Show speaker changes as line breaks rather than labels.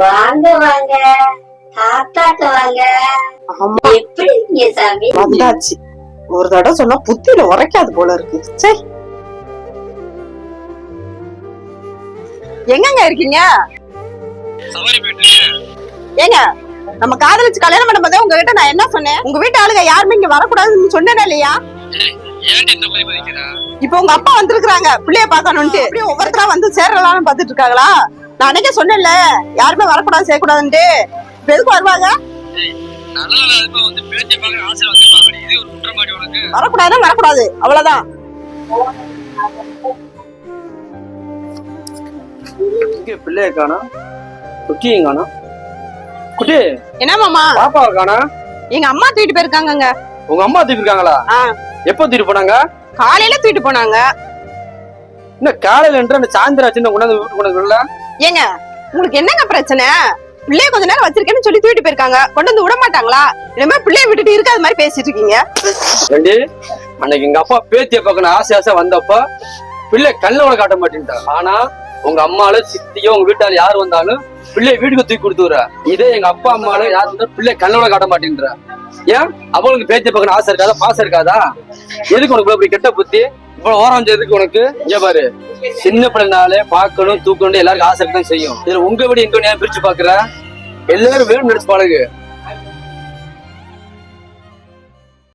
வாங்க வாங்க. தாத்தாக்கு வாங்க.
ஆமா.
எப்படி இருக்கீங்க சாமி?
வந்தாச்சு. ஒரு தடவை சொன்னா புத்தியில உரைக்காது போல இருக்கு. சரி எங்கங்க இருக்கீங்க? ஏங்க நம்ம காதலிச்சு கல்யாணம் பண்ணும்போதே உங்ககிட்ட நான் என்ன சொன்னேன்? உங்க வீட்டு ஆளுங்க யாருமே இங்க வரக்கூடாதுன்னு சொன்னேனா இல்லையா? இப்போ உங்க அப்பா வந்திருக்காங்க பிள்ளைய பார்க்கணும்ட்டு. அப்படியே ஒவ்வொருத்தரா வந்து சேரலாம்னு பாத்துட்டு இருக்காங்களா? நான் அன்னைக்கே சொன்னேன்ல யாருமே வரக்கூடாது செய்யக்கூடாதுன்ட்டு. இப்ப எதுக்கு வருவாங்க? வரக்கூடாதுன்னா வரக்கூடாது அவ்வளவுதான்.
பிள்ளைய காணா குட்டியும் காணா குட்டி
என்ன மாமா?
பாப்பாவை காணா
எங்க அம்மா தூக்கிட்டு போயிருக்காங்கங்க.
உங்க அம்மா தூக்கி இருக்காங்களா. எப்போ தூக்கிட்டு போனாங்க?
காலையில தூக்கிட்டு போனாங்க.
இன்னும் காலையில என்று அந்த சாயந்தரம் ஆச்சு கொண்டாந்து வீட்டுக்கு கொண்டு
ஏங்க உங்களுக்கு என்னங்க பிரச்சனை? பிள்ளைய கொஞ்ச நேரம் வச்சிருக்கேன்னு சொல்லி தூக்கிட்டு போயிருக்காங்க. கொண்டு வந்து விட மாட்டாங்களா இனிமே பிள்ளைய விட்டுட்டு இருக்காத மாதிரி பேசிட்டு இருக்கீங்க.
ரெண்டு அன்னைக்கு எங்க அப்பா பேத்திய பார்க்கணும் ஆசை ஆசை வந்தப்ப பிள்ளை கண்ணோட காட்ட மாட்டேன்ட்டா ஆனா உங்க அம்மால சித்தியோ உங்க வீட்டால யார் வந்தாலும் பிள்ளைய வீட்டுக்கு தூக்கி கொடுத்துற இதே எங்க அப்பா அம்மால யார் வந்தாலும் பிள்ளை கண்ணோட காட்ட மாட்டேன்ற. ஏன்? அவளுக்கு பேத்திய பார்க்கணும் ஆசை இருக்காதா? பாசம் இருக்காதா? எதுக்கு உனக்கு இப்படி கெட்ட புத்தி? இவ்வளவு ஓரம் எதுக்கு உனக்கு? இங்க பாரு. சின்ன பிள்ளைனாலே பார்க்கணும் தூக்கணும் எல்லாருக்கும் ஆசை இருக்கதான் செய்யும். இதுல உங்க வீடு எங்க பிரிச்சு பாக்குற எல்லாரும் வேணும் நினைச்சு பழகு.